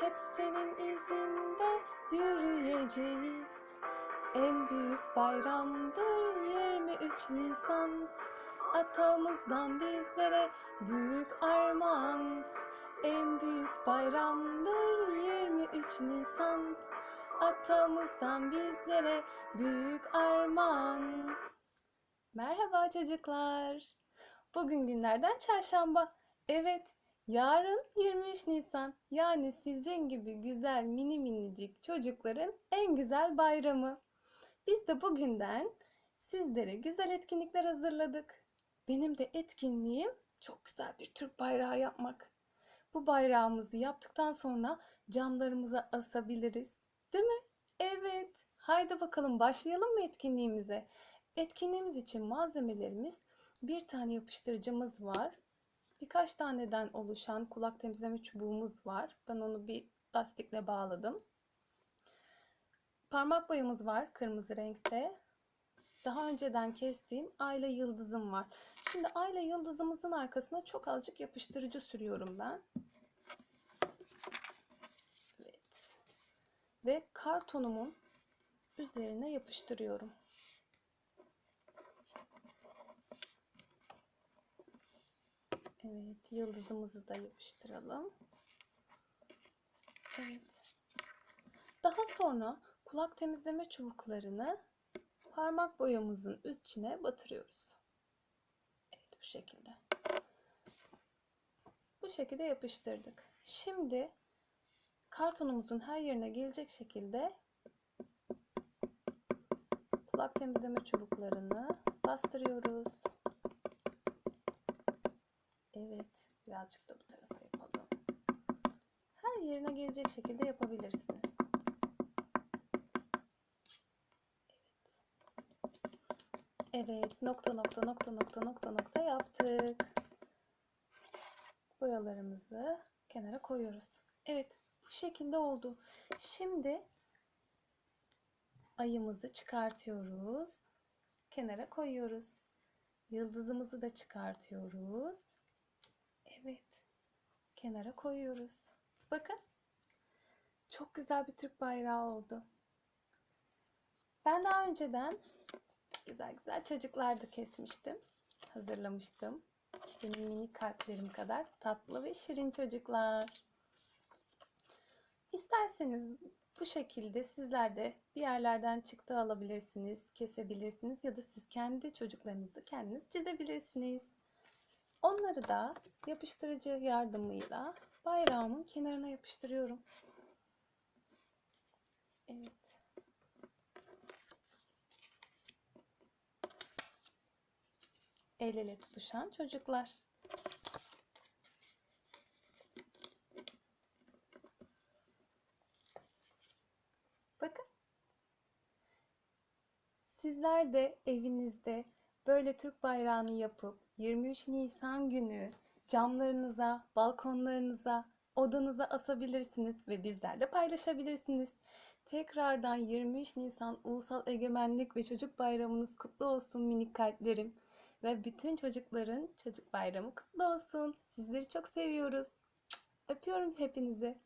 Hep senin izinde yürüyeceğiz. En büyük bayramdır 23 Nisan. Atamızdan bizlere büyük armağan. En büyük bayramdır 23 Nisan. Atamızdan bizlere büyük armağan. Merhaba çocuklar. Bugün günlerden çarşamba. Evet, yarın 23 Nisan. Yani sizin gibi güzel mini minicik çocukların en güzel bayramı. Biz de bugünden sizlere güzel etkinlikler hazırladık. Benim de etkinliğim çok güzel bir Türk bayrağı yapmak. Bu bayrağımızı yaptıktan sonra camlarımıza asabiliriz. Değil mi? Evet. Haydi bakalım başlayalım mı etkinliğimize? Etkinliğimiz için malzemelerimiz bir tane yapıştırıcımız var. Birkaç taneden oluşan kulak temizleme çubuğumuz var. Ben onu bir lastikle bağladım. Parmak boyamız var kırmızı renkte. Daha önceden kestiğim ayla yıldızım var. Şimdi ayla yıldızımızın arkasına çok azıcık yapıştırıcı sürüyorum ben. Evet. Ve kartonumun üzerine yapıştırıyorum. Evet, yıldızımızı da yapıştıralım. Evet. Daha sonra kulak temizleme çubuklarını parmak boyamızın içine batırıyoruz. Evet, bu şekilde. Bu şekilde yapıştırdık. Şimdi kartonumuzun her yerine gelecek şekilde kulak temizleme çubuklarını bastırıyoruz. Evet, birazcık da bu tarafa yapalım. Her yerine gelecek şekilde yapabilirsiniz. Evet. Evet, nokta nokta nokta nokta nokta nokta yaptık. Boyalarımızı kenara koyuyoruz. Evet, bu şekilde oldu. Şimdi ayımızı çıkartıyoruz. Kenara koyuyoruz. Yıldızımızı da çıkartıyoruz. Evet. Kenara koyuyoruz. Bakın. Çok güzel bir Türk bayrağı oldu. Ben daha önceden güzel güzel çocuklar da kesmiştim. Hazırlamıştım. Benim mini kalplerim kadar tatlı ve şirin çocuklar. İsterseniz bu şekilde sizler de bir yerlerden çıktı alabilirsiniz, kesebilirsiniz ya da siz kendi çocuklarınızı kendiniz çizebilirsiniz. Onları da yapıştırıcı yardımıyla bayrağımın kenarına yapıştırıyorum. Evet. El ele tutuşan çocuklar. Bakın. Sizler de evinizde böyle Türk bayrağını yapıp 23 Nisan günü camlarınıza, balkonlarınıza, odanıza asabilirsiniz ve bizlerle paylaşabilirsiniz. Tekrardan 23 Nisan Ulusal Egemenlik ve Çocuk Bayramınız kutlu olsun minik kalplerim. Ve bütün çocukların çocuk bayramı kutlu olsun. Sizleri çok seviyoruz. Öpüyorum hepinizi.